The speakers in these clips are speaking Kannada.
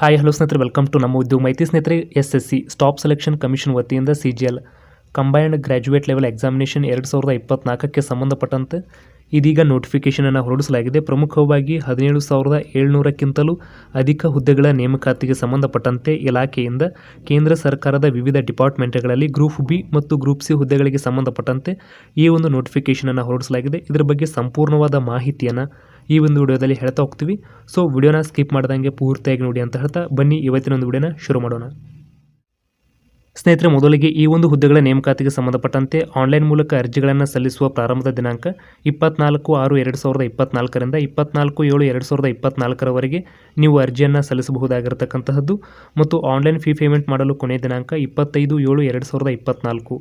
ಹಾಯ್ ಹಲೋ ಸ್ನೇಹಿತರೆ. ವೆಲ್ಕಮ್ ಟು ನಮ್ಮ ಉದ್ಯೋಗ ಮಾಹಿತಿ. ಸ್ನೇಹಿತರೆ S S C staff selection commission ವತಿಯಿಂದ C G L combined graduate level examination ಎರಡು ಸಾವಿರದ ಇಪ್ಪತ್ನಾಲ್ಕಕ್ಕೆ ಸಂಬಂಧಪಟ್ಟಂತೆ ಇದೀಗ ನೋಟಿಫಿಕೇಷನನ್ನು ಹೊರಡಿಸಲಾಗಿದೆ. ಪ್ರಮುಖವಾಗಿ ಹದಿನೇಳು ಸಾವಿರದ ಏಳ್ನೂರಕ್ಕಿಂತಲೂ ಅಧಿಕ ಹುದ್ದೆಗಳ ನೇಮಕಾತಿಗೆ ಸಂಬಂಧಪಟ್ಟಂತೆ ಇಲಾಖೆಯಿಂದ ಕೇಂದ್ರ ಸರ್ಕಾರದ ವಿವಿಧ ಡಿಪಾರ್ಟ್ಮೆಂಟ್ಗಳಲ್ಲಿ ಗ್ರೂಪ್ ಬಿ ಮತ್ತು ಗ್ರೂಪ್ ಸಿ ಹುದ್ದೆಗಳಿಗೆ ಸಂಬಂಧಪಟ್ಟಂತೆ ಈ ಒಂದು ನೋಟಿಫಿಕೇಷನನ್ನು ಹೊರಡಿಸಲಾಗಿದೆ. ಇದರ ಬಗ್ಗೆ ಸಂಪೂರ್ಣವಾದ ಮಾಹಿತಿಯನ್ನು ಈ ಒಂದು ವಿಡಿಯೋದಲ್ಲಿ ಹೇಳ್ತಾ ಹೋಗ್ತೀವಿ. ಸೊ ವಿಡಿಯೋನ ಸ್ಕಿಪ್ ಮಾಡ್ದಂಗೆ ಪೂರ್ತಿಯಾಗಿ ನೋಡಿ ಅಂತ ಹೇಳ್ತಾ ಬನ್ನಿ. ಇವತ್ತಿನ ಒಂದು ವಿಡಿಯೋನ ಶುರು ಮಾಡೋಣ. ಸ್ನೇಹಿತರೆ, ಮೊದಲಿಗೆ ಈ ಒಂದು ಹುದ್ದೆಗಳ ನೇಮಕಾತಿಗೆ ಸಂಬಂಧಪಟ್ಟಂತೆ ಆನ್ಲೈನ್ ಮೂಲಕ ಅರ್ಜಿಗಳನ್ನು ಸಲ್ಲಿಸುವ ಪ್ರಾರಂಭದ ದಿನಾಂಕ ಇಪ್ಪತ್ನಾಲ್ಕು ಆರು ಎರಡು ಸಾವಿರದ ಇಪ್ಪತ್ನಾಲ್ಕರಿಂದ ಇಪ್ಪತ್ನಾಲ್ಕು ಏಳು ಎರಡು ಸಾವಿರದ ಇಪ್ಪತ್ನಾಲ್ಕರವರೆಗೆ ನೀವು ಅರ್ಜಿಯನ್ನು ಸಲ್ಲಿಸಬಹುದಾಗಿರತಕ್ಕಂತಹದ್ದು ಮತ್ತು ಆನ್ಲೈನ್ ಫೀ ಪೇಮೆಂಟ್ ಮಾಡಲು ಕೊನೆಯ ದಿನಾಂಕ ಇಪ್ಪತ್ತೈದು ಏಳು ಎರಡು ಸಾವಿರದ ಇಪ್ಪತ್ನಾಲ್ಕು.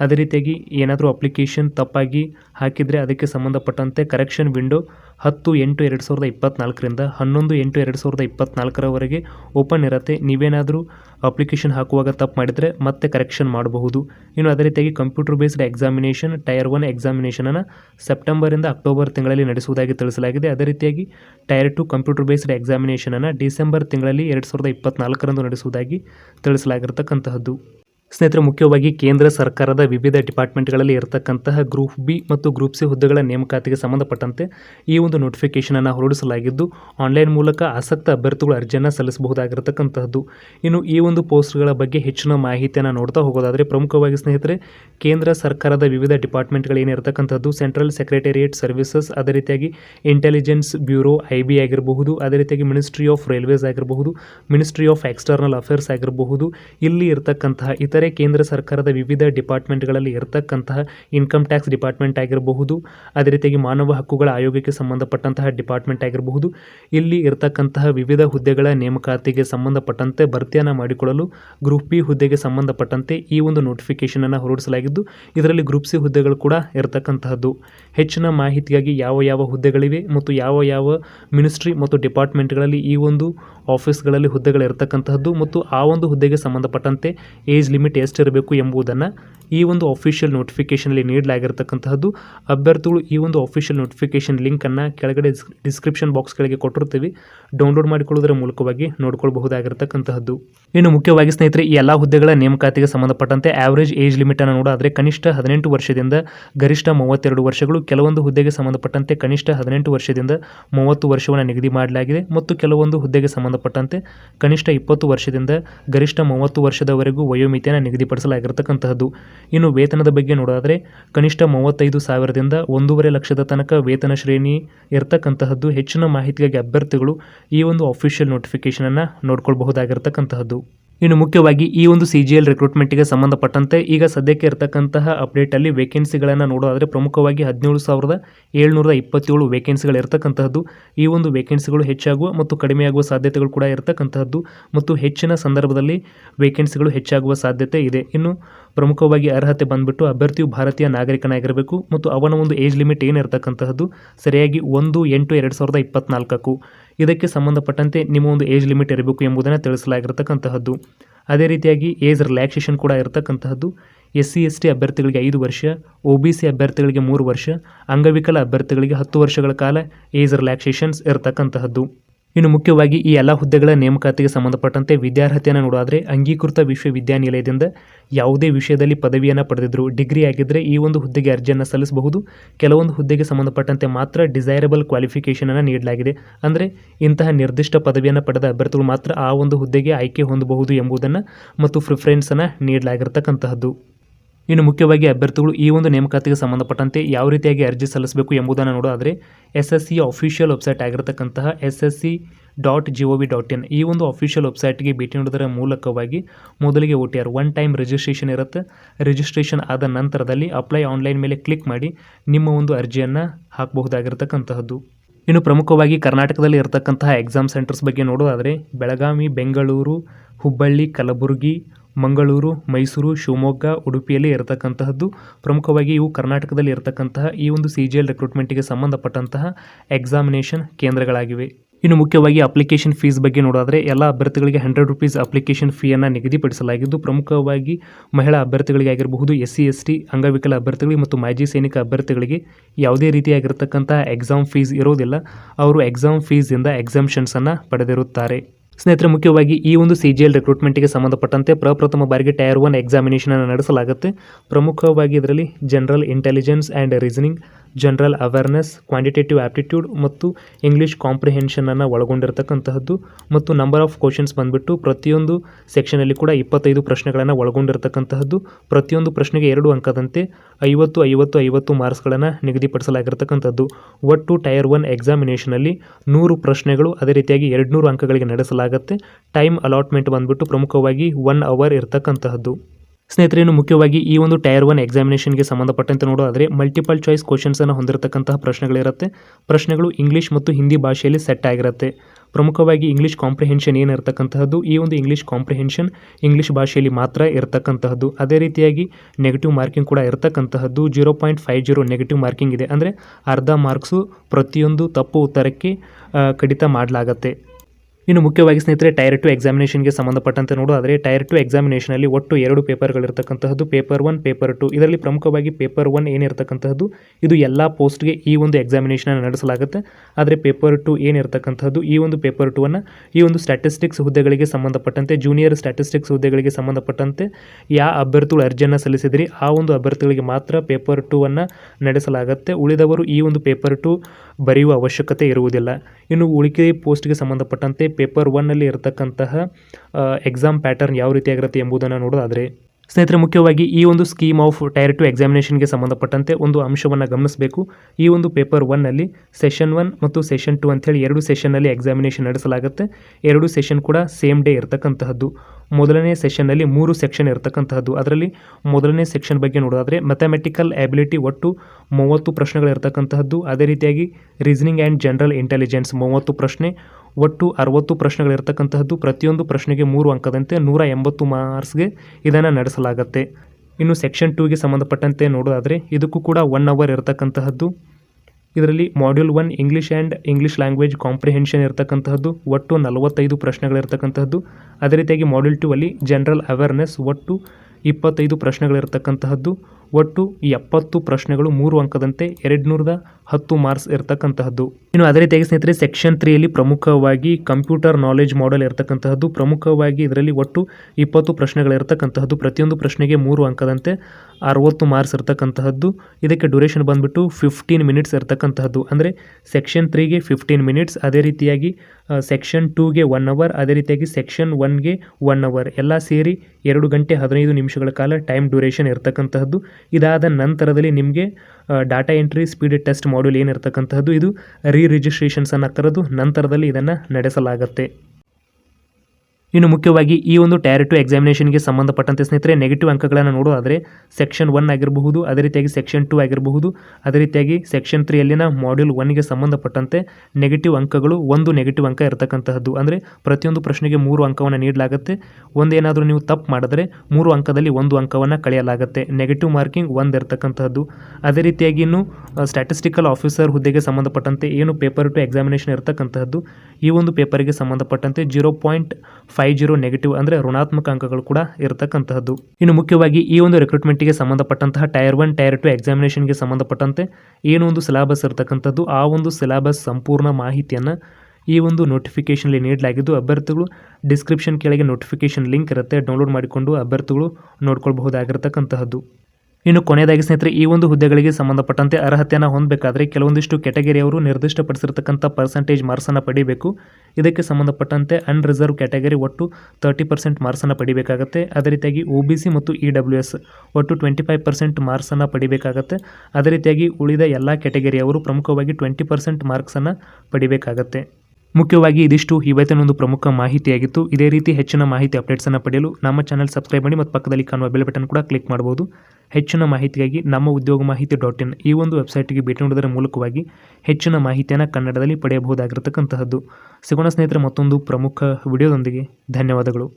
ಅದೇ ರೀತಿಯಾಗಿ ಏನಾದರೂ ಅಪ್ಲಿಕೇಶನ್ ತಪ್ಪಾಗಿ ಹಾಕಿದರೆ ಅದಕ್ಕೆ ಸಂಬಂಧಪಟ್ಟಂತೆ ಕರೆಕ್ಷನ್ ವಿಂಡೋ ಹತ್ತು ಎಂಟು ಎರಡು ಸಾವಿರದ ಇಪ್ಪತ್ತ್ನಾಲ್ಕರಿಂದ ಹನ್ನೊಂದು ಎಂಟು ಎರಡು ಸಾವಿರದ ಇಪ್ಪತ್ತ್ನಾಲ್ಕರವರೆಗೆ ಓಪನ್ ಇರುತ್ತೆ. ನೀವೇನಾದರೂ ಅಪ್ಲಿಕೇಶನ್ ಹಾಕುವಾಗ ತಪ್ಪು ಮಾಡಿದರೆ ಮತ್ತೆ ಕರೆಕ್ಷನ್ ಮಾಡಬಹುದು. ಇನ್ನು ಅದೇ ರೀತಿಯಾಗಿ computer based examination tier one ಎಕ್ಸಾಮಿನೇಷನನ್ನು ಸೆಪ್ಟೆಂಬರಿಂದ ಅಕ್ಟೋಬರ್ ತಿಂಗಳಲ್ಲಿ ನಡೆಸುವುದಾಗಿ ತಿಳಿಸಲಾಗಿದೆ. ಅದೇ ರೀತಿಯಾಗಿ ಟೈರ್ ಟು ಕಂಪ್ಯೂಟರ್ ಬೇಸ್ಡ್ ಎಕ್ಸಾಮಿನೇಷನನ್ನು ಡಿಸೆಂಬರ್ ತಿಂಗಳಲ್ಲಿ ಎರಡು ಸಾವಿರದ ಇಪ್ಪತ್ತ್ನಾಲ್ಕರಂದು ನಡೆಸುವುದಾಗಿ ತಿಳಿಸಲಾಗಿರ್ತಕ್ಕಂತಹದ್ದು. ಸ್ನೇಹಿತರೆ, ಮುಖ್ಯವಾಗಿ ಕೇಂದ್ರ ಸರ್ಕಾರದ ವಿವಿಧ ಡಿಪಾರ್ಟ್ಮೆಂಟ್ಗಳಲ್ಲಿ ಇರತಕ್ಕಂತಹ ಗ್ರೂಪ್ ಬಿ ಮತ್ತು ಗ್ರೂಪ್ ಸಿ ಹುದ್ದೆಗಳ ನೇಮಕಾತಿಗೆ ಸಂಬಂಧಪಟ್ಟಂತೆ ಈ ಒಂದು ನೋಟಿಫಿಕೇಶನ್ ನೋಟಿಫಿಕೇಷನನ್ನು ಹೊರಡಿಸಲಾಗಿದ್ದು, ಆನ್ಲೈನ್ ಮೂಲಕ ಆಸಕ್ತ ಅಭ್ಯರ್ಥಿಗಳು ಅರ್ಜಿಯನ್ನು ಸಲ್ಲಿಸಬಹುದಾಗಿರತಕ್ಕಂತಹದ್ದು. ಇನ್ನು ಈ ಒಂದು ಪೋಸ್ಟ್ಗಳ ಬಗ್ಗೆ ಹೆಚ್ಚಿನ ಮಾಹಿತಿಯನ್ನು ನೋಡ್ತಾ ಹೋಗೋದಾದರೆ, ಪ್ರಮುಖವಾಗಿ ಸ್ನೇಹಿತರೆ, ಕೇಂದ್ರ ಸರ್ಕಾರದ ವಿವಿಧ ಡಿಪಾರ್ಟ್ಮೆಂಟ್ಗಳು ಏನಿರತಕ್ಕಂಥದ್ದು ಸೆಂಟ್ರಲ್ ಸೆಕ್ರೆಟೇರಿಯೇಟ್ ಸರ್ವಿಸಸ್, ಅದೇ ರೀತಿಯಾಗಿ ಇಂಟೆಲಿಜೆನ್ಸ್ ಬ್ಯೂರೋ, ಐ ಬಿ ಆಗಿರಬಹುದು, ಅದೇ ರೀತಿಯಾಗಿ ಮಿನಿಸ್ಟ್ರಿ ಆಫ್ ರೈಲ್ವೇಸ್ ಆಗಿರಬಹುದು, ಮಿನಿಸ್ಟ್ರಿ ಆಫ್ ಎಕ್ಸ್ಟರ್ನಲ್ ಅಫೇರ್ಸ್ ಆಗಿರಬಹುದು, ಇಲ್ಲಿ ಇರತಕ್ಕಂತಹ ಕೇಂದ್ರ ಸರ್ಕಾರದ ವಿವಿಧ ಡಿಪಾರ್ಟ್ಮೆಂಟ್ಗಳಲ್ಲಿ ಇರತಕ್ಕಂತಹ ಇನ್ಕಮ್ ಟ್ಯಾಕ್ಸ್ ಡಿಪಾರ್ಟ್ಮೆಂಟ್ ಆಗಿರಬಹುದು. ಅದೇ ರೀತಿಯಾಗಿ ಮಾನವ ಹಕ್ಕುಗಳ ಆಯೋಗಕ್ಕೆ ಸಂಬಂಧಪಟ್ಟಂತಹ ಡಿಪಾರ್ಟ್ಮೆಂಟ್ ಆಗಿರಬಹುದು. ಇಲ್ಲಿ ಇರತಕ್ಕಂತಹ ವಿವಿಧ ಹುದ್ದೆಗಳ ನೇಮಕಾತಿಗೆ ಸಂಬಂಧಪಟ್ಟಂತೆ ಭರ್ತಿಯನ್ನು ಮಾಡಿಕೊಳ್ಳಲು ಗ್ರೂಪ್ ಬಿ ಹುದ್ದೆಗೆ ಸಂಬಂಧಪಟ್ಟಂತೆ ಈ ಒಂದು ನೋಟಿಫಿಕೇಷನನ್ನು ಹೊರಡಿಸಲಾಗಿದ್ದು, ಇದರಲ್ಲಿ ಗ್ರೂಪ್ ಸಿ ಹುದ್ದೆಗಳು ಕೂಡ ಇರತಕ್ಕಂತಹದ್ದು. ಹೆಚ್ಚಿನ ಮಾಹಿತಿಗಾಗಿ ಯಾವ ಯಾವ ಹುದ್ದೆಗಳಿವೆ ಮತ್ತು ಯಾವ ಯಾವ ಮಿನಿಸ್ಟ್ರಿ ಮತ್ತು ಡಿಪಾರ್ಟ್ಮೆಂಟ್ಗಳಲ್ಲಿ ಈ ಒಂದು ಆಫೀಸ್ಗಳಲ್ಲಿ ಹುದ್ದೆಗಳು ಇರತಕ್ಕಂತಹದ್ದು ಮತ್ತು ಆ ಒಂದು ಹುದ್ದೆಗೆ ಸಂಬಂಧಪಟ್ಟಂತೆ ಏಜ್ ಲಿಮಿಟ್ ಎಷ್ಟಿರಬೇಕು ಎಂಬುದನ್ನು ಈ ಒಂದು ಅಫಿಷಿಯಲ್ ನೋಟಿಫಿಕೇಷನಲ್ಲಿ ನೀಡಲಾಗಿರ್ತಕ್ಕಂತಹದ್ದು. ಅಭ್ಯರ್ಥಿಗಳು ಈ ಒಂದು ಅಫಿಷಿಯಲ್ ನೋಟಿಫಿಕೇಷನ್ ಲಿಂಕನ್ನು ಕೆಳಗಡೆ ಡಿಸ್ಕ್ರಿಪ್ಷನ್ ಬಾಕ್ಸ್ಗಳಿಗೆ ಕೊಟ್ಟಿರ್ತೀವಿ ಡೌನ್ಲೋಡ್ ಮಾಡಿಕೊಳ್ಳುವುದರ ಮೂಲಕವಾಗಿ ನೋಡ್ಕೊಳ್ಬಹುದಾಗಿರ್ತಕ್ಕಂತಹದ್ದು. ಇನ್ನು ಮುಖ್ಯವಾಗಿ ಸ್ನೇಹಿತರೆ, ಈ ಎಲ್ಲ ಹುದ್ದೆಗಳ ನೇಮಕಾತಿಗೆ ಸಂಬಂಧಪಟ್ಟಂತೆ ಆವರೇಜ್ ಏಜ್ ಲಿಮಿಟನ್ನು ನೋಡಾದರೆ ಕನಿಷ್ಠ ಹದಿನೆಂಟು ವರ್ಷದಿಂದ ಗರಿಷ್ಠ ಮೂವತ್ತೆರಡು ವರ್ಷಗಳು, ಕೆಲವೊಂದು ಹುದ್ದೆಗೆ ಸಂಬಂಧಪಟ್ಟಂತೆ ಕನಿಷ್ಠ ಹದಿನೆಂಟು ವರ್ಷದಿಂದ ಮೂವತ್ತು ವರ್ಷವನ್ನು ನಿಗದಿ ಮಾಡಲಾಗಿದೆ ಮತ್ತು ಕೆಲವೊಂದು ಹುದ್ದೆಗೆ ಸಂಬಂಧಪಟ್ಟಂತೆ ಕನಿಷ್ಠ ಇಪ್ಪತ್ತು ವರ್ಷದಿಂದ ಗರಿಷ್ಠ ಮೂವತ್ತು ವರ್ಷದವರೆಗೂ ವಯೋಮಿತಿಯನ್ನು ನಿಗದಿಪಡಿಸಲಾಗಿರ್ತಕ್ಕಂತಹದ್ದು. ಇನ್ನು ವೇತನದ ಬಗ್ಗೆ ನೋಡೋದಾದರೆ ಕನಿಷ್ಠ ಮೂವತ್ತೈದು ಸಾವಿರದಿಂದ ಒಂದೂವರೆ ಲಕ್ಷದ ತನಕ ವೇತನ ಶ್ರೇಣಿ ಇರತಕ್ಕಂತಹದ್ದು. ಹೆಚ್ಚಿನ ಮಾಹಿತಿಗಾಗಿ ಅಭ್ಯರ್ಥಿಗಳು ಈ ಒಂದು ಅಫಿಷಿಯಲ್ ನೋಟಿಫಿಕೇಷನನ್ನು ನೋಡ್ಕೊಳ್ಬಹುದಾಗಿರ್ತಕ್ಕಂತಹದ್ದು. ಇನ್ನು ಮುಖ್ಯವಾಗಿ ಈ ಒಂದು ಸಿ ಜಿ ಎಲ್ ರಿಕ್ರೂಟ್ಮೆಂಟ್ಗೆ ಸಂಬಂಧಪಟ್ಟಂತೆ ಈಗ ಸದ್ಯಕ್ಕೆ ಇರತಕ್ಕಂತಹ ಅಪ್ಡೇಟಲ್ಲಿ ವೇಕೆನ್ಸಿಗಳನ್ನು ನೋಡೋದಾದರೆ ಪ್ರಮುಖವಾಗಿ ಹದಿನೇಳು ಸಾವಿರದ ಏಳ್ನೂರ ಇಪ್ಪತ್ತೇಳು ವೇಕೆನ್ಸಿಗಳು ಇರತಕ್ಕಂತಹದ್ದು. ಈ ಒಂದು ವೇಕೆನ್ಸಿಗಳು ಹೆಚ್ಚಾಗುವ ಮತ್ತು ಕಡಿಮೆಯಾಗುವ ಸಾಧ್ಯತೆಗಳು ಕೂಡ ಇರತಕ್ಕಂತಹದ್ದು ಮತ್ತು ಹೆಚ್ಚಿನ ಸಂದರ್ಭದಲ್ಲಿ ವೇಕೆನ್ಸಿಗಳು ಹೆಚ್ಚಾಗುವ ಸಾಧ್ಯತೆ ಇದೆ. ಇನ್ನು ಪ್ರಮುಖವಾಗಿ ಅರ್ಹತೆ ಬಂದ್ಬಿಟ್ಟು ಅಭ್ಯರ್ಥಿಯು ಭಾರತೀಯ ನಾಗರಿಕನಾಗಿರಬೇಕು ಮತ್ತು ಅವನ ಒಂದು ಏಜ್ ಲಿಮಿಟ್ ಏನಿರತಕ್ಕಂತಹದ್ದು? ಸರಿಯಾಗಿ ಒಂದು ಎಂಟು ಎರಡು ಸಾವಿರದ ಇಪ್ಪತ್ನಾಲ್ಕಕ್ಕೂ. ಇದಕ್ಕೆ ಸಂಬಂಧಪಟ್ಟಂತೆ ನಿಮ್ಮ ಒಂದು ಏಜ್ ಲಿಮಿಟ್ ಇರಬೇಕು ಎಂಬುದನ್ನು ತಿಳಿಸಲಾಗಿರತಕ್ಕಂತಹದ್ದು. ಅದೇ ರೀತಿಯಾಗಿ ಏಜ್ ರಿಲ್ಯಾಕ್ಸೇಷನ್ ಕೂಡ ಇರತಕ್ಕಂತಹದ್ದು. ಎಸ್ ಸಿ ಎಸ್ ಟಿ ಅಭ್ಯರ್ಥಿಗಳಿಗೆ ಐದು ವರ್ಷ ಒ ಬಿ ಸಿ ಅಭ್ಯರ್ಥಿಗಳಿಗೆ ಮೂರು ವರ್ಷ, ಅಂಗವಿಕಲ ಅಭ್ಯರ್ಥಿಗಳಿಗೆ ಹತ್ತು ವರ್ಷಗಳ ಕಾಲ ಏಜ್ ರಿಲ್ಯಾಕ್ಸೇಷನ್ಸ್ ಇರತಕ್ಕಂತಹದ್ದು. ಇನ್ನು ಮುಖ್ಯವಾಗಿ ಈ ಎಲ್ಲ ಹುದ್ದೆಗಳ ನೇಮಕಾತಿಗೆ ಸಂಬಂಧಪಟ್ಟಂತೆ ವಿದ್ಯಾರ್ಹತೆಯನ್ನು ನೋಡೋದಾದರೆ ಅಂಗೀಕೃತ ವಿಶ್ವವಿದ್ಯಾನಿಲಯದಿಂದ ಯಾವುದೇ ವಿಷಯದಲ್ಲಿ ಪದವಿಯನ್ನು ಪಡೆದಿದ್ದರು ಡಿಗ್ರಿ ಆಗಿದ್ದರೆ ಈ ಒಂದು ಹುದ್ದೆಗೆ ಅರ್ಜಿಯನ್ನು ಸಲ್ಲಿಸಬಹುದು. ಕೆಲವೊಂದು ಹುದ್ದೆಗೆ ಸಂಬಂಧಪಟ್ಟಂತೆ ಮಾತ್ರ ಡಿಸೈರಬಲ್ ಕ್ವಾಲಿಫಿಕೇಷನನ್ನು ನೀಡಲಾಗಿದೆ. ಅಂದರೆ ಇಂತಹ ನಿರ್ದಿಷ್ಟ ಪದವಿಯನ್ನು ಪಡೆದ ಅಭ್ಯರ್ಥಿಗಳು ಮಾತ್ರ ಆ ಒಂದು ಹುದ್ದೆಗೆ ಆಯ್ಕೆ ಹೊಂದಬಹುದು ಎಂಬುದನ್ನು ಮತ್ತು ಪ್ರಿಫರೆನ್ಸನ್ನು ನೀಡಲಾಗಿರ್ತಕ್ಕಂತಹದ್ದು. ಇನ್ನು ಮುಖ್ಯವಾಗಿ ಅಭ್ಯರ್ಥಿಗಳು ಈ ಒಂದು ನೇಮಕಾತಿಗೆ ಸಂಬಂಧಪಟ್ಟಂತೆ ಯಾವ ರೀತಿಯಾಗಿ ಅರ್ಜಿ ಸಲ್ಲಿಸಬೇಕು ಎಂಬುದನ್ನು ನೋಡೋದಾದರೆ S S C official website ಆಗಿರತಕ್ಕಂತಹ S S C dot G O V dot in ಈ ಒಂದು ಅಫಿಷಿಯಲ್ ವೆಬ್ಸೈಟ್ಗೆ ಭೇಟಿ ನೀಡೋದರ ಮೂಲಕವಾಗಿ ಮೊದಲಿಗೆ O T R one time registration ಇರುತ್ತೆ. ರಿಜಿಸ್ಟ್ರೇಷನ್ ಆದ ನಂತರದಲ್ಲಿ ಅಪ್ಲೈ ಆನ್ಲೈನ್ ಮೇಲೆ ಕ್ಲಿಕ್ ಮಾಡಿ ನಿಮ್ಮ ಒಂದು ಅರ್ಜಿಯನ್ನು ಹಾಕಬಹುದಾಗಿರ್ತಕ್ಕಂತಹದ್ದು. ಇನ್ನು ಪ್ರಮುಖವಾಗಿ ಕರ್ನಾಟಕದಲ್ಲಿ ಇರತಕ್ಕಂತಹ ಎಕ್ಸಾಮ್ ಸೆಂಟರ್ಸ್ ಬಗ್ಗೆ ನೋಡೋದಾದರೆ ಬೆಳಗಾವಿ, ಬೆಂಗಳೂರು, ಹುಬ್ಬಳ್ಳಿ, ಕಲಬುರಗಿ ಮಂಗಳೂರು, ಮೈಸೂರು, ಶಿವಮೊಗ್ಗ, ಉಡುಪಿಯಲ್ಲಿ ಇರತಕ್ಕಂತಹದ್ದು. ಪ್ರಮುಖವಾಗಿ ಇವು ಕರ್ನಾಟಕದಲ್ಲಿ ಇರತಕ್ಕಂತಹ ಈ ಒಂದು ಸಿ ಜಿ ಎಲ್ ರಿಕ್ರೂಟ್ಮೆಂಟ್ಗೆ ಸಂಬಂಧಪಟ್ಟಂತಹ ಎಕ್ಸಾಮಿನೇಷನ್ ಕೇಂದ್ರಗಳಾಗಿವೆ. ಇನ್ನು ಮುಖ್ಯವಾಗಿ ಅಪ್ಲಿಕೇಶನ್ ಫೀಸ್ ಬಗ್ಗೆ ನೋಡೋದಾದರೆ ಎಲ್ಲ ಅಭ್ಯರ್ಥಿಗಳಿಗೆ ಹಂಡ್ರೆಡ್ ರುಪೀಸ್ ಅಪ್ಲಿಕೇಶನ್ ಫೀಯನ್ನು ನಿಗದಿಪಡಿಸಲಾಗಿದ್ದು, ಪ್ರಮುಖವಾಗಿ ಮಹಿಳಾ ಅಭ್ಯರ್ಥಿಗಳಿಗೆ ಆಗಿರಬಹುದು ಎಸ್ ಸಿ ಎಸ್ ಟಿ ಅಂಗವಿಕಲ ಅಭ್ಯರ್ಥಿಗಳಿಗೆ ಮತ್ತು ಮಾಜಿ ಸೈನಿಕ ಅಭ್ಯರ್ಥಿಗಳಿಗೆ ಯಾವುದೇ ರೀತಿಯಾಗಿರ್ತಕ್ಕಂಥ ಎಕ್ಸಾಮ್ ಫೀಸ್ ಇರೋದಿಲ್ಲ. ಅವರು ಎಕ್ಸಾಮ್ ಫೀಸಿಂದ ಎಕ್ಸಾಮ್ಷನ್ಸನ್ನು ಪಡೆದಿರುತ್ತಾರೆ. ಸ್ನೇಹಿತರೆ, ಮುಖ್ಯವಾಗಿ ಈ ಒಂದು ಸಿ ಜಿ ಎಲ್ ರಿಕ್ರೂಟ್ಮೆಂಟ್ಗೆ ಸಂಬಂಧಪಟ್ಟಂತೆ ಪ್ರಪ್ರಥಮ ಬಾರಿಗೆ ಟೈರ್ ಒನ್ ಎಕ್ಸಾಮಿನೇಷನನ್ನು ನಡೆಸಲಾಗುತ್ತೆ. ಪ್ರಮುಖವಾಗಿ ಇದರಲ್ಲಿ general intelligence and reasoning general awareness quantitative aptitude ಮತ್ತು ಇಂಗ್ಲೀಷ್ ಕಾಂಪ್ರಿಹೆನ್ಷನನ್ನು ಒಳಗೊಂಡಿರತಕ್ಕಂತಹದ್ದು. ಮತ್ತು ನಂಬರ್ ಆಫ್ ಕ್ವಶನ್ಸ್ ಬಂದ್ಬಿಟ್ಟು ಪ್ರತಿಯೊಂದು ಸೆಕ್ಷನಲ್ಲಿ ಕೂಡ ಇಪ್ಪತ್ತೈದು ಪ್ರಶ್ನೆಗಳನ್ನು ಒಳಗೊಂಡಿರತಕ್ಕಂತಹದ್ದು. ಪ್ರತಿಯೊಂದು ಪ್ರಶ್ನೆಗೆ ಎರಡು ಅಂಕದಂತೆ ಐವತ್ತು ಐವತ್ತು ಐವತ್ತು ಮಾರ್ಕ್ಸ್ಗಳನ್ನು ನಿಗದಿಪಡಿಸಲಾಗಿರ್ತಕ್ಕಂಥದ್ದು ಒಟ್ಟು ಟೈರ್ ಒನ್ ಎಕ್ಸಾಮಿನೇಷನಲ್ಲಿ ನೂರು ಪ್ರಶ್ನೆಗಳು ಅದೇ ರೀತಿಯಾಗಿ ಎರಡುನೂರು ಅಂಕಗಳಿಗೆ ನಡೆಸಲಾಗುತ್ತೆ. ಟೈಮ್ ಅಲಾಟ್ಮೆಂಟ್ ಬಂದ್ಬಿಟ್ಟು ಪ್ರಮುಖವಾಗಿ ಒನ್ ಅವರ್ ಇರತಕ್ಕಂತಹದ್ದು. ಸ್ನೇಹಿತರೆ ಇನ್ನು ಮುಖ್ಯವಾಗಿ ಈ ಒಂದು ಟೈರ್ ಒನ್ ಎಕ್ಸಾಮಿನೇಷನ್ಗೆ ಸಂಬಂಧಪಟ್ಟಂತೆ ನೋಡೋದಾದರೆ ಮಲ್ಟಿಪಲ್ ಚಾಯ್ಸ್ ಕ್ವಶನ್ಸನ್ನು ಹೊಂದಿರತಕ್ಕಂತಹ ಪ್ರಶ್ನೆಗಳಿರುತ್ತೆ ಪ್ರಶ್ನೆಗಳು ಇಂಗ್ಲೀಷ್ ಮತ್ತು ಹಿಂದಿ ಭಾಷೆಯಲ್ಲಿ ಸೆಟ್ ಆಗಿರುತ್ತೆ. ಪ್ರಮುಖವಾಗಿ ಇಂಗ್ಲೀಷ್ ಕಾಂಪ್ರಿಹೆನ್ಷನ್ ಏನಿರತಕ್ಕಂತಹದ್ದು ಈ ಒಂದು ಇಂಗ್ಲೀಷ್ ಕಾಂಪ್ರಿಹೆನ್ಷನ್ ಇಂಗ್ಲೀಷ್ ಭಾಷೆಯಲ್ಲಿ ಮಾತ್ರ ಇರತಕ್ಕಂತಹದ್ದು. ಅದೇ ರೀತಿಯಾಗಿ ನೆಗೆಟಿವ್ ಮಾರ್ಕಿಂಗ್ ಕೂಡ ಇರತಕ್ಕಂತಹದ್ದು. Zero point five zero negative marking ಇದೆ. ಅಂದರೆ ಅರ್ಧ ಮಾರ್ಕ್ಸು ಪ್ರತಿಯೊಂದು ತಪ್ಪು ಉತ್ತರಕ್ಕೆ ಕಡಿತ ಮಾಡಲಾಗತ್ತೆ. ಇನ್ನು ಮುಖ್ಯವಾಗಿ ಸ್ನೇಹಿತರೆ ಟೈರ್ ಟು ಎಕ್ಸಾಮಿನೇಷನ್ಗೆ ಸಂಬಂಧಪಟ್ಟಂತೆ ನೋಡೋದಾದರೆ ಟೈರ್ ಟು ಎಕ್ಸಾಮಿನೇಷನಲ್ಲಿ ಒಟ್ಟು ಎರಡು ಪೇಪರ್ಗಳಿರ್ತಕ್ಕಂತಹದ್ದು ಪೇಪರ್ ಒನ್ ಪೇಪರ್ ಟು ಇದರಲ್ಲಿ ಪ್ರಮುಖವಾಗಿ ಪೇಪರ್ ಒನ್ ಏನಿರ್ತಕ್ಕಂತಹದ್ದು ಇದು ಎಲ್ಲ ಪೋಸ್ಟ್ಗೆ ಈ ಒಂದು ಎಕ್ಸಾಮಿನೇಷನ್ ನಡೆಸಲಾಗುತ್ತೆ. ಆದರೆ ಪೇಪರ್ ಟು ಏನಿರ್ತಕ್ಕಂಥದ್ದು ಈ ಒಂದು ಪೇಪರ್ ಟು ಅನ್ನು ಈ ಒಂದು ಸ್ಟ್ಯಾಟಿಸ್ಟಿಕ್ಸ್ ಹುದ್ದೆಗಳಿಗೆ ಸಂಬಂಧಪಟ್ಟಂತೆ ಜೂನಿಯರ್ ಸ್ಟ್ಯಾಟಿಸ್ಟಿಕ್ಸ್ ಹುದ್ದೆಗಳಿಗೆ ಸಂಬಂಧಪಟ್ಟಂತೆ ಯಾವ ಅಭ್ಯರ್ಥಿಗಳು ಅರ್ಜಿಯನ್ನು ಸಲ್ಲಿಸಿದ್ರಿ, ಆ ಒಂದು ಅಭ್ಯರ್ಥಿಗಳಿಗೆ ಮಾತ್ರ ಪೇಪರ್ ಟು ಅನ್ನು ನಡೆಸಲಾಗುತ್ತೆ. ಉಳಿದವರು ಈ ಒಂದು ಪೇಪರ್ ಟು ಬರೆಯುವ ಅವಶ್ಯಕತೆ ಇರುವುದಿಲ್ಲ. ಇನ್ನು ಉಳಿಕೆ ಪೋಸ್ಟ್ಗೆ ಸಂಬಂಧಪಟ್ಟಂತೆ ಪೇಪರ್ ಒನ್ನಲ್ಲಿ ಇರತಕ್ಕಂತಹ ಎಕ್ಸಾಮ್ ಪ್ಯಾಟರ್ನ್ ಯಾವ ರೀತಿಯಾಗಿರುತ್ತೆ ಎಂಬುದನ್ನು ನೋಡೋದಾದರೆ ಸ್ನೇಹಿತರೆ, ಮುಖ್ಯವಾಗಿ ಈ ಒಂದು ಸ್ಕೀಮ್ ಆಫ್ ಟೈರ್ ಟು ಎಕ್ಸಾಮಿನೇಷನ್ಗೆ ಸಂಬಂಧಪಟ್ಟಂತೆ ಒಂದು ಅಂಶವನ್ನು ಗಮನಿಸಬೇಕು. ಈ ಒಂದು ಪೇಪರ್ ಒನ್ನಲ್ಲಿ ಸೆಷನ್ ಒನ್ ಮತ್ತು ಸೆಷನ್ ಟು ಅಂಥೇಳಿ ಎರಡು ಸೆಷನ್ನಲ್ಲಿ ಎಕ್ಸಾಮಿನೇಷನ್ ನಡೆಸಲಾಗುತ್ತೆ. ಎರಡು ಸೆಷನ್ ಕೂಡ ಸೇಮ್ ಡೇ ಇರತಕ್ಕಂತಹದ್ದು. ಮೊದಲನೇ ಸೆಷನ್ನಲ್ಲಿ ಮೂರು ಸೆಕ್ಷನ್ ಇರತಕ್ಕಂತಹದ್ದು. ಅದರಲ್ಲಿ ಮೊದಲನೇ ಸೆಕ್ಷನ್ ಬಗ್ಗೆ ನೋಡೋದಾದರೆ ಮ್ಯಾಥಮೆಟಿಕಲ್ ಎಬಿಲಿಟಿ ಒಟ್ಟು ಮೂವತ್ತು ಪ್ರಶ್ನೆಗಳಿರ್ತಕ್ಕಂತಹದ್ದು. ಅದೇ ರೀತಿಯಾಗಿ ರೀಸನಿಂಗ್ ಆ್ಯಂಡ್ ಜನರಲ್ ಇಂಟೆಲಿಜೆನ್ಸ್ ಮೂವತ್ತು ಪ್ರಶ್ನೆ ಒಟ್ಟು ಅರವತ್ತು ಪ್ರಶ್ನೆಗಳಿರ್ತಕ್ಕಂತಹದ್ದು ಪ್ರತಿಯೊಂದು ಪ್ರಶ್ನೆಗೆ ಮೂರು ಅಂಕದಂತೆ ನೂರ ಎಂಬತ್ತು ಮಾರ್ಕ್ಸ್ಗೆ ಇದನ್ನು ನಡೆಸಲಾಗುತ್ತೆ. ಇನ್ನು ಸೆಕ್ಷನ್ ಟೂಗೆ ಸಂಬಂಧಪಟ್ಟಂತೆ ನೋಡೋದಾದರೆ ಇದಕ್ಕೂ ಕೂಡ ಒನ್ ಅವರ್ ಇರತಕ್ಕಂತಹದ್ದು. ಇದರಲ್ಲಿ module one English and English language comprehension ಇರತಕ್ಕಂತಹದ್ದು, ಒಟ್ಟು ನಲವತ್ತೈದು ಪ್ರಶ್ನೆಗಳಿರ್ತಕ್ಕಂತಹದ್ದು. ಅದೇ ರೀತಿಯಾಗಿ ಮಾಡ್ಯೂಲ್ ಟೂ ಅಲ್ಲಿ ಜನರಲ್ ಅವೇರ್ನೆಸ್ ಒಟ್ಟು ಇಪ್ಪತ್ತೈದು ಪ್ರಶ್ನೆಗಳಿರ್ತಕ್ಕಂತಹದ್ದು. ಒಟ್ಟು ಎಪ್ಪತ್ತು ಪ್ರಶ್ನೆಗಳು ಮೂರು ಅಂಕದಂತೆ ಎರಡು ನೂರದ ಹತ್ತು ಮಾರ್ಕ್ಸ್ ಇರತಕ್ಕಂತಹದ್ದು. ಇನ್ನು ಅದೇ ರೀತಿಯಾಗಿ ಸ್ನೇಹಿತರೆ ಸೆಕ್ಷನ್ ತ್ರೀಯಲ್ಲಿ ಪ್ರಮುಖವಾಗಿ ಕಂಪ್ಯೂಟರ್ ನಾಲೆಜ್ ಮಾಡೆಲ್ ಇರತಕ್ಕಂತಹದ್ದು. ಪ್ರಮುಖವಾಗಿ ಇದರಲ್ಲಿ ಒಟ್ಟು ಇಪ್ಪತ್ತು ಪ್ರಶ್ನೆಗಳಿರ್ತಕ್ಕಂತಹದ್ದು ಪ್ರತಿಯೊಂದು ಪ್ರಶ್ನೆಗೆ ಮೂರು ಅಂಕದಂತೆ ಅರವತ್ತು ಮಾರ್ಕ್ಸ್ ಇರತಕ್ಕಂತಹದ್ದು. ಇದಕ್ಕೆ ಡ್ಯೂರೇಷನ್ ಬಂದುಬಿಟ್ಟು ಫಿಫ್ಟೀನ್ ಮಿನಿಟ್ಸ್ ಇರತಕ್ಕಂತಹದ್ದು. ಅಂದರೆ ಸೆಕ್ಷನ್ ತ್ರೀಗೆ ಫಿಫ್ಟೀನ್ ಮಿನಿಟ್ಸ್ ಅದೇ ರೀತಿಯಾಗಿ ಸೆಕ್ಷನ್ ಟೂಗೆ ಒನ್ ಅವರ್ ಅದೇ ರೀತಿಯಾಗಿ ಸೆಕ್ಷನ್ ಒನ್ಗೆ ಒನ್ ಅವರ್ ಎಲ್ಲ ಸೇರಿ ಎರಡು ಗಂಟೆ ಹದಿನೈದು ನಿಮಿಷಗಳ ಕಾಲ ಟೈಮ್ ಡ್ಯೂರೇಷನ್ ಇರತಕ್ಕಂತಹದ್ದು. ಇದಾದ ನಂತರದಲ್ಲಿ ನಿಮಗೆ data entry speed test module ಏನಿರ್ತಕ್ಕಂತಹದ್ದು ಇದು ರೀ ರಿಜಿಸ್ಟ್ರೇಷನ್ಸನ್ನು ಕರೆದು ನಂತರದಲ್ಲಿ ಇದನ್ನು ನಡೆಸಲಾಗುತ್ತೆ. ಇನ್ನು ಮುಖ್ಯವಾಗಿ ಈ ಒಂದು ಟೈರ್ ಟು ಎಕ್ಸಾಮಿನೇಷನ್ಗೆ ಸಂಬಂಧಪಟ್ಟಂತೆ ಸ್ನೇಹಿತರೆ ನೆಗೆಟಿವ್ ಅಂಕಗಳನ್ನು ನೋಡೋದಾದರೆ ಸೆಕ್ಷನ್ ಒನ್ ಆಗಿರಬಹುದು, ಅದೇ ರೀತಿಯಾಗಿ ಸೆಕ್ಷನ್ ಟು ಆಗಿರಬಹುದು, ಅದೇ ರೀತಿಯಾಗಿ ಸೆಕ್ಷನ್ ತ್ರೀಯಲ್ಲಿನ ಮಾಡ್ಯೂಲ್ ಒನ್ಗೆ ಸಂಬಂಧಪಟ್ಟಂತೆ ನೆಗೆಟಿವ್ ಅಂಕಗಳು ಒಂದು ನೆಗೆಟಿವ್ ಅಂಕ ಇರತಕ್ಕಂತಹದ್ದು. ಅಂದರೆ ಪ್ರತಿಯೊಂದು ಪ್ರಶ್ನೆಗೆ ಮೂರು ಅಂಕವನ್ನು ನೀಡಲಾಗುತ್ತೆ. ಒಂದೇನಾದರೂ ನೀವು ತಪ್ಪು ಮಾಡಿದ್ರೆ ಮೂರು ಅಂಕದಲ್ಲಿ ಒಂದು ಅಂಕವನ್ನು ಕಳೆಯಲಾಗುತ್ತೆ. ನೆಗೆಟಿವ್ ಮಾರ್ಕಿಂಗ್ ಒಂದು ಇರತಕ್ಕಂತಹದ್ದು. ಅದೇ ರೀತಿಯಾಗಿ ಇನ್ನು ಸ್ಟ್ಯಾಟಿಸ್ಟಿಕಲ್ ಆಫೀಸರ್ ಹುದ್ದೆಗೆ ಸಂಬಂಧಪಟ್ಟಂತೆ ಏನು ಪೇಪರ್ ಟು ಎಕ್ಸಾಮಿನೇಷನ್ ಇರತಕ್ಕಂತಹದ್ದು, ಈ ಒಂದು ಪೇಪರಿಗೆ ಸಂಬಂಧಪಟ್ಟಂತೆ zero point five zero negative ಅಂದರೆ ಋಣಾತ್ಮಕ ಅಂಕಗಳು ಕೂಡ ಇರತಕ್ಕಂತಹದ್ದು. ಇನ್ನು ಮುಖ್ಯವಾಗಿ ಈ ಒಂದು ರಿಕ್ರೂಟ್ಮೆಂಟ್ಗೆ ಸಂಬಂಧಪಟ್ಟಂತಹ ಟೈರ್ ಒನ್ ಟೈರ್ ಟು ಎಕ್ಸಾಮಿನೇಷನ್ಗೆ ಸಂಬಂಧಪಟ್ಟಂತೆ ಏನು ಒಂದು ಸಿಲೆಬಸ್ ಇರತಕ್ಕಂಥದ್ದು, ಆ ಒಂದು ಸಿಲಾಬಸ್ ಸಂಪೂರ್ಣ ಮಾಹಿತಿಯನ್ನು ಈ ಒಂದು ನೋಟಿಫಿಕೇಷನಲ್ಲಿ ನೀಡಲಾಗಿದ್ದು, ಅಭ್ಯರ್ಥಿಗಳು ಡಿಸ್ಕ್ರಿಪ್ಷನ್ ಕೆಳಗೆ ನೋಟಿಫಿಕೇಷನ್ ಲಿಂಕ್ ಇರುತ್ತೆ ಡೌನ್ಲೋಡ್ ಮಾಡಿಕೊಂಡು ಅಭ್ಯರ್ಥಿಗಳು ನೋಡ್ಕೊಳ್ಬಹುದಾಗಿರ್ತಕ್ಕಂತಹದ್ದು. ಇನ್ನು ಕೊನೆಯದಾಗಿ ಸ್ನೇಹಿತರೆ, ಈ ಒಂದು ಹುದ್ದೆಗಳಿಗೆ ಸಂಬಂಧಪಟ್ಟಂತೆ ಅರ್ಹತೆಯನ್ನು ಹೊಂದಬೇಕಾದ್ರೆ ಕೆಲವೊಂದಿಷ್ಟು ಕೆಟಗರಿಯವರು ನಿರ್ದಿಷ್ಟಪಡಿಸಿರ್ತಕ್ಕಂಥ ಪರ್ಸೆಂಟೇಜ್ ಮಾರ್ಕ್ಸನ್ನು ಪಡಿಬೇಕು. ಇದಕ್ಕೆ ಸಂಬಂಧಪಟ್ಟಂತೆ ಅನ್ರಿಸರ್ವ್ ಕ್ಯಾಟಗರಿ ಒಟ್ಟು ತರ್ಟಿ ಪರ್ಸೆಂಟ್ ಮಾರ್ಕ್ಸನ್ನು ಪಡಿಬೇಕಾಗುತ್ತೆ. ಅದೇ ರೀತಿಯಾಗಿ ಒ ಮತ್ತು ಇ ಡಬ್ಲ್ಯೂ ಎಸ್ ಒಟ್ಟು ಟ್ವೆಂಟಿ ಫೈವ್ ಪರ್ಸೆಂಟ್ ಮಾರ್ಕ್ಸನ್ನು ಪಡಿಬೇಕಾಗತ್ತೆ. ಅದೇ ರೀತಿಯಾಗಿ ಉಳಿದ ಎಲ್ಲ ಕ್ಯಾಟಗರಿಯವರು ಪ್ರಮುಖವಾಗಿ ಟ್ವೆಂಟಿ ಪರ್ಸೆಂಟ್ ಮಾರ್ಕ್ಸನ್ನು ಪಡಿಬೇಕಾಗತ್ತೆ. ಮುಖ್ಯವಾಗಿ ಇದಿಷ್ಟು. ಇವತ್ತಿನ ಒಂದು ಪ್ರಮುಖ ಮಾಹಿತಿಯಾಗಿತ್ತು. ಇದೇ ರೀತಿ ಹೆಚ್ಚಿನ ಮಾಹಿತಿ ಅಪ್ಡೇಟ್ಸನ್ನು ಪಡೆಯಲು ನಮ್ಮ ಚಾನಲ್ ಸಬ್ಸ್ಕ್ರೈಬ್ ಮಾಡಿ ಮತ್ತು ಪಕ್ಕದಲ್ಲಿ ಕಾಣುವ ಬೆಲ್ ಬಟನ್ ಕೂಡ ಕ್ಲಿಕ್ ಮಾಡಬಹುದು ಹೆಚ್ಚಿನ ಮಾಹಿತಿಗಾಗಿ ನಮ್ಮ ಉದ್ಯೋಗ ಮಾಹಿತಿ ಡಾಟ್ ಇನ್ ಈ ಒಂದು ವೆಬ್ಸೈಟ್ಗೆ ಭೇಟಿ ನೀಡುವುದರ ಮೂಲಕವಾಗಿ ಹೆಚ್ಚಿನ ಮಾಹಿತಿಯನ್ನು ಕನ್ನಡದಲ್ಲಿ ಪಡೆಯಬಹುದಾಗಿರತಕ್ಕಂತಹದ್ದು. ಸಿಗೋಣ ಸ್ನೇಹಿತರೆ ಮತ್ತೊಂದು ಪ್ರಮುಖ ವಿಡಿಯೋದೊಂದಿಗೆ ಧನ್ಯವಾದಗಳು.